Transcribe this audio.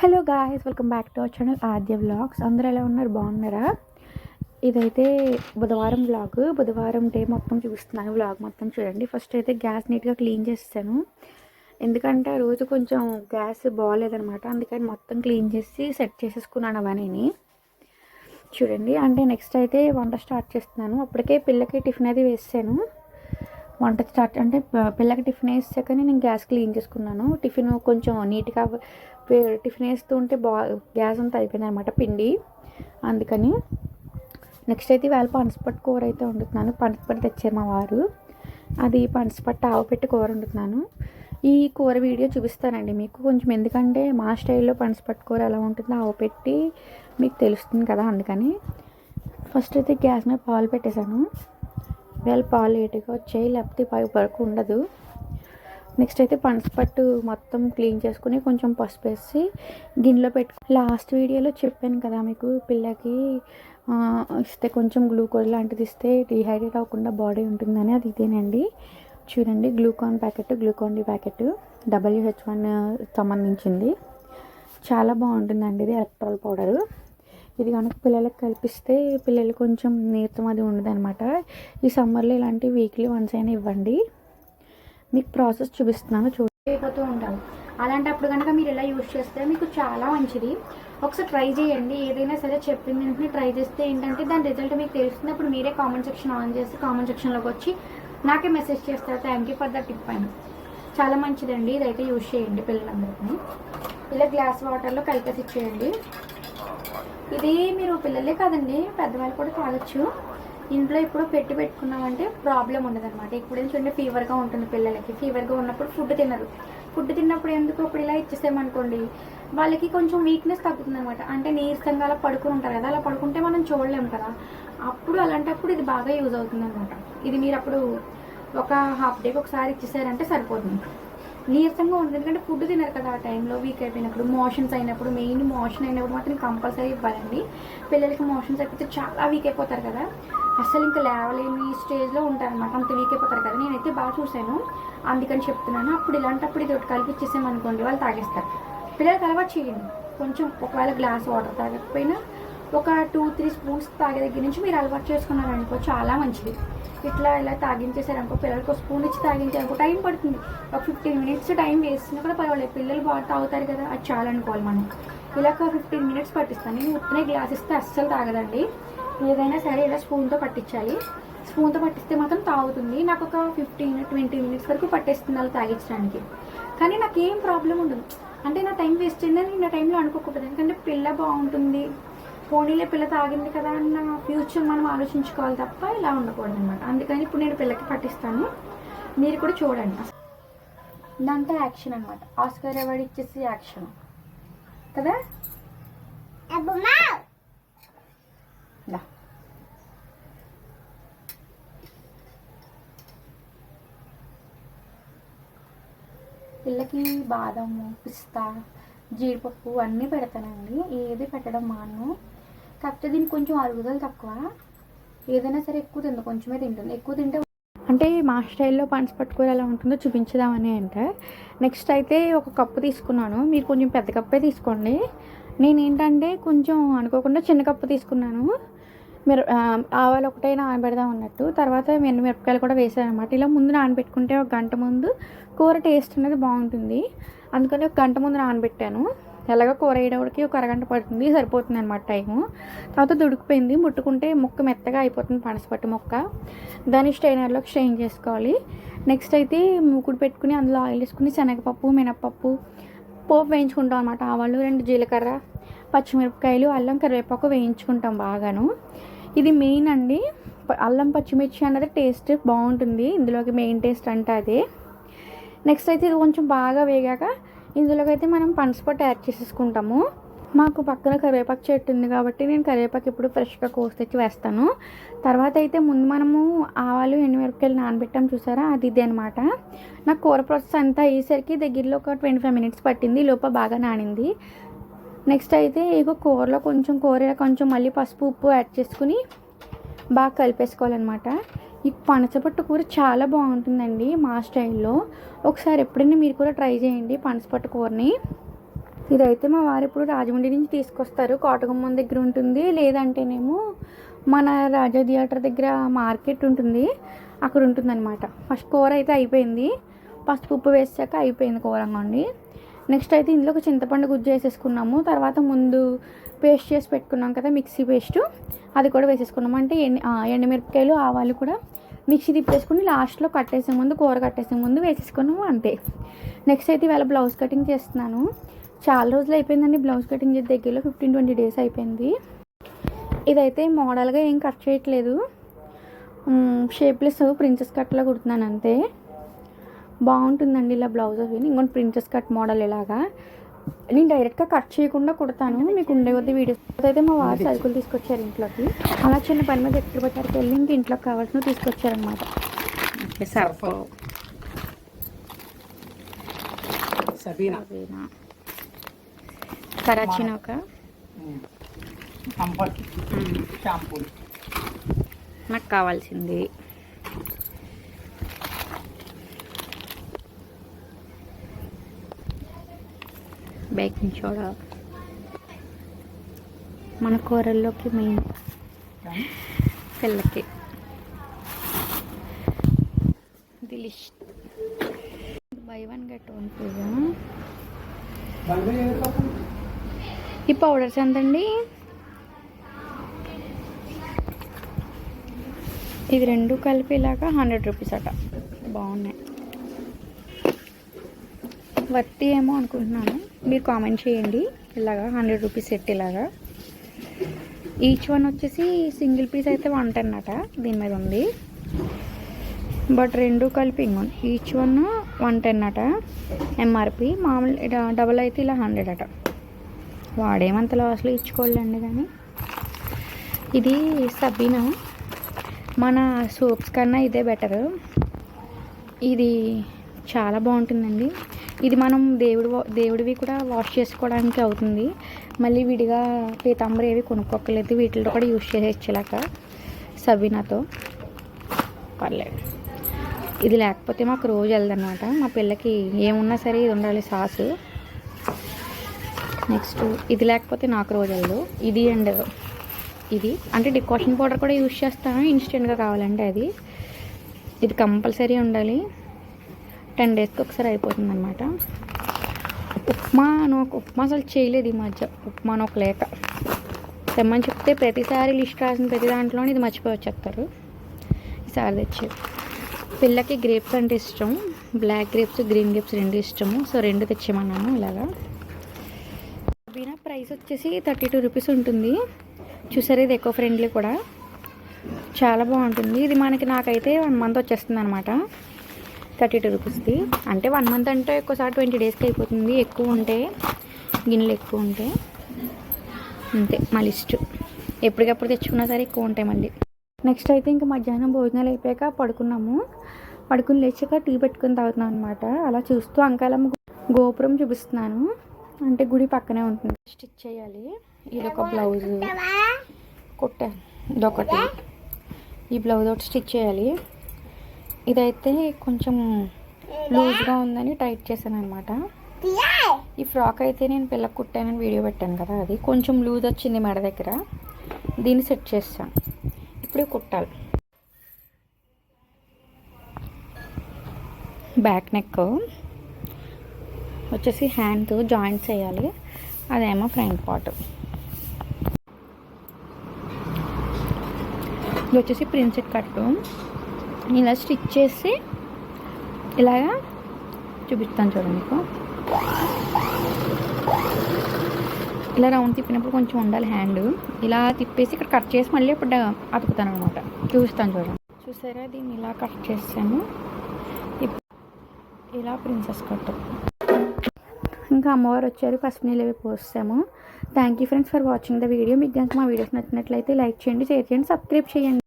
Hello guys welcome back to our channel Aadya vlogs. అందరూ ఎలా ఉన్నారు? బాగున్నారా? ఇదైతే బుధవారం వ్లాగ్. బుధవారం డే మొత్తం చూపిస్తున్నాను. వ్లాగ్ మొత్తం చూడండి. ఫస్ట్ అయితే గ్యాస్ నీట్గా క్లీన్ చేస్తాను ఎందుకంటే ఆ రోజు కొంచెం గ్యాస్ బాగాలేదనమాట అందుకని మొత్తం క్లీన్ చేసి సెట్ చేసేసుకున్నాను అవన్నీ. చూడండి. అంటే నెక్స్ట్ అయితే వంట స్టార్ట్ చేస్తున్నాను. అప్పటికే పిల్లకి టిఫిన్ అది వేసాను వంట స్టార్ట్ అంటే పిల్లకి టిఫిన్ వేసాక నేను గ్యాస్ క్లీన్ చేసుకున్నాను. టిఫిన్ కొంచెం నీట్గా టిఫిన్ వేస్తూ ఉంటే బా గ్యాస్ అంతా అయిపోయింది అనమాట పిండి. అందుకని నెక్స్ట్ అయితే వేళ పనసపట్టు కూర అయితే వండుతున్నాను. పనసపట్టు తెచ్చారు మా వారు. అది పనసపట్టు ఆవు పెట్టి కూర వండుతున్నాను. ఈ కూర వీడియో చూపిస్తానండి మీకు. కొంచెం ఎందుకంటే మా స్టైల్లో పనసపట్టు కూర ఎలా ఉంటుందో ఆవు పెట్టి మీకు తెలుస్తుంది కదా అందుకని. ఫస్ట్ అయితే గ్యాస్ మీద పాలు పెట్టేశాను. వేళ పాలు లేటుగా వచ్చాయి లేకపోతే పై వరకు ఉండదు. నెక్స్ట్ అయితే పనసపట్టు మొత్తం క్లీన్ చేసుకుని కొంచెం పసుపు వేసి గిన్నెలో పెట్టు లాస్ట్ వీడియోలో చెప్పాను కదా మీకు పిల్లకి ఇస్తే కొంచెం గ్లూకోజ్ లాంటిది ఇస్తే డిహైడ్రేట్ అవ్వకుండా బాడీ ఉంటుందని అది ఇదేనండి. చూడండి Glucon packet Glucon D packet WH వన్ సంబంధించింది. చాలా బాగుంటుందండి ఇది ఎలక్ట్రాల్ పౌడరు ఇది కనుక పిల్లలకు కల్పిస్తే పిల్లలు కొంచెం నీరసం అది ఉండదనమాట ఈ సమ్మర్లో ఇలాంటి వీక్లీ వన్స్ అయినా ఇవ్వండి. మీకు ప్రాసెస్ చూపిస్తున్నాను చూ ఉంటాను అలాంటప్పుడు కనుక మీరు ఇలా యూజ్ చేస్తే మీకు చాలా మంచిది. ఒకసారి ట్రై చేయండి. ఏదైనా సరే చెప్పింది వెంటనే ట్రై చేస్తే ఏంటంటే దాని రిజల్ట్ మీకు తెలుస్తుంది. అప్పుడు మీరే కామెంట్ సెక్షన్ ఆన్ చేసి కామెంట్ సెక్షన్లోకి వచ్చి నాకే మెసేజ్ చేస్తారు. Thank you for the tip అని చాలా మంచిదండి. ఇదైతే యూజ్ చేయండి పిల్లలందరికీ. ఇలా గ్లాస్ వాటర్లో కలిపేసి ఇచ్చేయండి. ఇది మీరు పిల్లలే కాదండి పెద్దవాళ్ళు కూడా తాగొచ్చు. ఇంట్లో ఇప్పుడు పెట్టి పెట్టుకున్నామంటే ప్రాబ్లం ఉండదు అనమాట ఇప్పుడు చూడండి ఫీవర్గా ఉంటుంది పిల్లలకి. ఫీవర్గా ఉన్నప్పుడు ఫుడ్ తినరు. ఫుడ్ తిన్నప్పుడు ఎందుకు ఇప్పుడు ఇలా ఇచ్చేసామనుకోండి వాళ్ళకి కొంచెం వీక్నెస్ తగ్గుతుంది అనమాట అంటే నీరసంగా అలా పడుకుని ఉంటారు కదా అలా పడుకుంటే మనం చూడలేము కదా. అప్పుడు అలాంటప్పుడు ఇది బాగా యూజ్ అవుతుంది అనమాట ఇది మీరు అప్పుడు ఒక హాఫ్ డేకి ఒకసారి ఇచ్చేసారంటే సరిపోతుంది. నీరసంగా ఉంటుంది ఎందుకంటే ఫుడ్ తినరు కదా ఆ టైంలో వీక్ అయిపోయినప్పుడు. మోషన్స్ అయినప్పుడు మెయిన్ మోషన్ అయినప్పుడు మాత్రం కంపల్సరీ ఇవ్వాలండి. పిల్లలకి మోషన్స్ అయిపోతే చాలా వీక్ అయిపోతారు కదా. అసలు ఇంకా లేవలేని స్టేజ్లో ఉంటారనమాట అంత వీక్ అయిపోతారు కదా. నేనైతే బాగా చూశాను. అందుకని చెప్తున్నాను. అప్పుడు ఇలాంటప్పుడు ఇది ఒకటి కలిపి ఇచ్చేసామనుకోండి వాళ్ళు తాగేస్తారు. పిల్లలకి అలవాటు చేయండి. కొంచెం ఒకవేళ గ్లాస్ వాటర్ తాగకపోయినా ఒక టూ త్రీ స్పూన్స్ తాగే దగ్గర నుంచి మీరు అలవాటు చేసుకున్నారనుకో చాలా మంచిది. ఇట్లా ఇలా తాగించేసారనుకో పిల్లలకు స్పూన్ ఇచ్చి తాగించారనుకో టైం పడుతుంది. ఒక ఫిఫ్టీన్ మినిట్స్ టైం వేస్తున్నా కూడా పర్వాలేదు. పిల్లలు బాగా తాగుతారు కదా అది చాలనుకోవాలి మనం. ఇలా ఒక ఫిఫ్టీన్ మినిట్స్ పట్టిస్తాను. నేను ఉత్తనే గ్లాస్ ఇస్తే అస్సలు తాగదండి. ఏదైనా సరే ఇలా స్పూన్తో పట్టించాలి. స్పూన్తో పట్టిస్తే మాత్రం తాగుతుంది. నాకు ఒక ఫిఫ్టీన్ ట్వంటీ మినిట్స్ వరకు పట్టేస్తుంది అలా తాగించడానికి. కానీ నాకు ఏం ప్రాబ్లం ఉండదు. అంటే నా టైం వేస్ట్ అయిందని నా టైంలో అనుకోకూడదు. ఎందుకంటే పిల్ల బాగుంటుంది. పోనీలే పిల్ల తాగింది కదా అన్న ఫ్యూచర్ మనం ఆలోచించుకోవాలి తప్ప ఇలా ఉండకూడదు అనమాట అందుకని ఇప్పుడు నేను పిల్లకి పట్టిస్తాను. మీరు కూడా చూడండి. ఇదంతా యాక్షన్ అనమాట ఆస్కర్ అవార్డు ఇచ్చేసి యాక్షన్ కదా? పిల్లకి బాదము పిస్తా జీడిపప్పు అన్నీ పెడతానండి. ఏది పెట్టడం మాను. కాకపోతే దీనికి కొంచెం అరుగుదల తక్కువ. ఏదైనా సరే ఎక్కువ తింది కొంచెమే తింటుంది. ఎక్కువ తింటే అంటే మా స్టైల్లో పండ్స్ పట్టుకోవాలి ఎలా ఉంటుందో చూపించదామని అంటే నెక్స్ట్ అయితే ఒక కప్పు తీసుకున్నాను. మీరు కొంచెం పెద్ద కప్పే తీసుకోండి. నేను ఏంటంటే కొంచెం అనుకోకుండా చిన్న కప్పు తీసుకున్నాను. మీరు ఆవాలు ఒకటే నానబెడదాం అన్నట్టు. తర్వాత మిరప మిరపకాయలు కూడా వేసాను అనమాట ఇలా ముందు నానబెట్టుకుంటే ఒక గంట ముందు కూర టేస్ట్ అనేది బాగుంటుంది. అందుకని ఒక గంట ముందు నానబెట్టాను. ఎలాగో కూర వేయడానికి ఒక అరగంట పడుతుంది సరిపోతుంది అనమాట టైము. తర్వాత దుడికిపోయింది ముట్టుకుంటే ముక్క మెత్తగా అయిపోతుంది పనసపట్టు ముక్క. దాన్ని స్ట్రైనర్లోకి స్ట్రెయిన్ చేసుకోవాలి. నెక్స్ట్ అయితే మూకుడు పెట్టుకుని అందులో ఆయిల్ వేసుకుని శనగపప్పు మినప్పప్పు పోపు వేయించుకుంటాం అనమాట ఆవాలు రెండు జీలకర్ర పచ్చిమిరపకాయలు అల్లం కరివేపాకు వేయించుకుంటాం బాగాను. ఇది మెయిన్ అండి. ప- అల్లం పచ్చిమిర్చి అన్నది టేస్ట్ బాగుంటుంది. ఇందులోకి మెయిన్ టేస్ట్ అంటే అదే. నెక్స్ట్ అయితే ఇది కొంచెం బాగా వేగాక ఇందులోకి అయితే మనం పనసపట్టు యాడ్ చేసేసుకుంటాము. మాకు పక్కన కరివేపాకు చెట్టు ఉంది కాబట్టి నేను కరివేపాకు ఇప్పుడు ఫ్రెష్గా కోసి తెచ్చి వేస్తాను. తర్వాత అయితే ముందు మనము ఆవాలు ఎండుమిరపకాయలు నానబెట్టాం చూసారా? అది ఇది అనమాట నాకు కూర ప్రాసెస్ అంతా అయ్యేసరికి దగ్గరలో ఒక ట్వంటీ ఫైవ్ మినిట్స్ పట్టింది. లోప లోపల బాగా నానింది. నెక్స్ట్ అయితే ఇగో కూరలో కొంచెం కూర కొంచెం మళ్ళీ పసుపు ఉప్పు యాడ్ చేసుకుని బాగా కలిపేసుకోవాలన్నమాట. ఈ పనసపట్టు కూర చాలా బాగుంటుందండి మా స్టైల్లో. ఒకసారి ఎప్పుడైనా మీరు కూడా ట్రై చేయండి పనసపట్టు కూరని. ఇదైతే మా వారు ఇప్పుడు రాజమండ్రి నుంచి తీసుకొస్తారు. కోటగుమ్మం దగ్గర ఉంటుంది. లేదంటేనేమో మన రాజా థియేటర్ దగ్గర మార్కెట్ ఉంటుంది. అక్కడ ఉంటుందన్నమాట. ఫస్ట్ కూర అయితే అయిపోయింది. ఫస్ట్ ఉప్పు వేసాక అయిపోయింది కూర అండి. నెక్స్ట్ అయితే ఇందులో ఒక చింతపండు గుజ్జు వేసేసుకున్నాము. తర్వాత ముందు పేస్ట్ చేసి పెట్టుకున్నాం కదా మిక్సీ పేస్ట్. అది కూడా వేసేసుకున్నాము అంటే ఎండి ఎండుమిరపకాయలు ఆవాలు కూడా మిక్సీ తిప్పేసుకుని లాస్ట్లో కట్టేసే ముందు కూర కట్టేసే ముందు వేసేసుకున్నాము అంతే. నెక్స్ట్ అయితే ఇవాళ బ్లౌజ్ కటింగ్ చేస్తున్నాను. చాలా రోజులు అయిపోయిందండి బ్లౌజ్ కటింగ్ చేసే దగ్గరలో ఫిఫ్టీన్ ట్వంటీ డేస్ అయిపోయింది. ఇదైతే మోడల్గా ఏం కట్ చేయట్లేదు. షేప్లెస్ ప్రిన్సెస్ కట్లా కుడుతున్నాను అంతే. బాగుంటుందండి ఇలా బ్లౌజ్ అవి. ఇంకొన్ని ప్రిన్సెస్ కట్ మోడల్ ఇలాగా. నేను డైరెక్ట్గా కట్ చేయకుండా కుడతాను. మీకు ఉండే కొద్ది వీడియోస్ అయితే మా వారు సరుకులు తీసుకొచ్చారు ఇంట్లోకి. అలా చిన్న పని మీద ఎక్కడ పెట్టారు వెళ్ళి ఇంక ఇంట్లోకి కావాల్సినవి తీసుకొచ్చారనమాట కరాచీన ఒక నాకు కావాల్సింది. బేకింగ్ సోడా మన కూరల్లోకి మెయిన్ పిల్లకి. దిలిష్. List buy one get one ఫ్రీగా ఈ పౌడర్స్ ఎంతండి? ఇది రెండు కలిపి ఇలాగా హండ్రెడ్ రూపీస్ అట. బాగున్నాయి. వర్తి ఏమో అనుకుంటున్నాను. మీరు కామెంట్ చేయండి. ఇలాగా హండ్రెడ్ రూపీస్ సెట్ ఇలాగా. ఈచ్ వన్ వచ్చేసి సింగిల్ పీస్ అయితే వన్ టెన్ అట దీని మీద ఉంది. బట్ రెండు కలిపి ఇంకొన్ ఈచ్ వన్ వన్ టెన్ అట ఎంఆర్పి మామూలు డబల్ అయితే ఇలా హండ్రెడ్ అట. వాడేమంత లాస్లో ఇచ్చుకోలేండి కానీ. ఇది సబీనా. మన సోప్స్ కన్నా ఇదే బెటర్. ఇది చాలా బాగుంటుందండి. ఇది మనం దేవుడు వా- దేవుడివి కూడా వాష్ చేసుకోవడానికి అవుతుంది. మళ్ళీ విడిగా పీతాంబరి ఏవి కొనుక్కోకలేదు వీటిలో కూడా యూజ్ చేసేచ్చేలాక సబీనాతో. పర్లేదు. ఇది లేకపోతే మాకు రోజు వెళ్దనమాట మా పిల్లకి ఏమున్నా సరే ఇది ఉండాలి సాసు. నెక్స్ట్ ఇది లేకపోతే నాకు రోజు వెళ్ళదు ఇది అండ్ ఇది. అంటే డికాషన్ పౌడర్ కూడా యూజ్ చేస్తాను ఇన్స్టెంట్గా కావాలంటే అది. ఇది కంపల్సరీ ఉండాలి. టెన్ డేస్కి ఒకసారి అయిపోతుంది అనమాట ఉప్మా నాకు ఉప్మా అసలు చేయలేదు ఈ మధ్య. ఉప్మా ఒక లేక. తెమ్మని చెప్తే ప్రతిసారి లిస్ట్ రాసిన ప్రతి దాంట్లోనే ఇది మర్చిపోయి వచ్చేస్తారు. ఈసారి తెచ్చేది. పిల్లకి గ్రేప్స్ అంటే ఇష్టం. బ్లాక్ గ్రేప్స్ గ్రీన్ గ్రేప్స్ రెండు ఇష్టము. సో రెండు తెచ్చేమన్నాను ఇలాగా. బీనా ప్రైస్ వచ్చేసి థర్టీ టూ రూపీస్ ఉంటుంది. చూసారు ఇది ఎక్కువ ఫ్రెండ్లీ కూడా. చాలా బాగుంటుంది. ఇది మనకి నాకైతే వన్ మంత్ వచ్చేస్తుంది అనమాట థర్టీ టూ రూపీస్ది. అంటే వన్ మంత్ అంటే ఒక్కోసారి ట్వంటీ డేస్కి అయిపోతుంది. ఎక్కువ ఉంటే గిన్నెలు ఎక్కువ ఉంటే. అంతే మా లిస్ట్. ఎప్పటికప్పుడు తెచ్చుకున్నా సరే ఎక్కువ ఉంటాయి మళ్ళీ. నెక్స్ట్ అయితే ఇంకా మధ్యాహ్నం భోజనాలు అయిపోయాక పడుకున్నాము. పడుకుని లేచాక టీ పెట్టుకుని తాగుతున్నాం అనమాట అలా చూస్తూ అంకాలమ్మ గోపురం చూపిస్తున్నాను. అంటే గుడి పక్కనే ఉంటుంది. స్టిచ్ చేయాలి. ఇది ఒక బ్లౌజ్. కుట్టాను. ఇదొకటి. ఈ బ్లౌజ్ ఒకటి స్టిచ్ చేయాలి. ఇదైతే కొంచెం లూజ్గా ఉందని టైట్ చేశాను అనమాట ఈ ఫ్రాక్ అయితే నేను పిల్లకి కుట్టానని వీడియో పెట్టాను కదా అది కొంచెం లూజ్ వచ్చింది మెడ దగ్గర. దీన్ని సెట్ చేస్తాను. ఇప్పుడు కుట్టాలి. Back neck. వచ్చేసి హ్యాండ్ జాయింట్స్ వేయాలి. అదేమో ఫ్రంట్ పార్ట్. ఇది వచ్చేసి ప్రిన్సెట్ కట్టు. ఇలా స్టిచ్ చేసి ఇలాగా చూపిస్తాను చూడండి మీకు. ఇలా రౌండ్ తిప్పినప్పుడు కొంచెం ఉండాలి హ్యాండ్. ఇలా తిప్పేసి ఇక్కడ కట్ చేసి మళ్ళీ ఇప్పుడు అతుకుతాను అనమాట చూస్తాను చూడండి చూసారా? దీన్ని ఇలా కట్ చేసాను. ఇలా ప్రిన్సెస్ కట్ ఇంకా అమ్మవారు వచ్చారు. ఫస్ట్ నీళ్ళు అవి పోస్తాము thank you friends for watching the video మీకు కనుక మా వీడియోస్ నచ్చినట్లయితే లైక్ చేయండి షేర్ చేయండి సబ్స్క్రైబ్ చేయండి.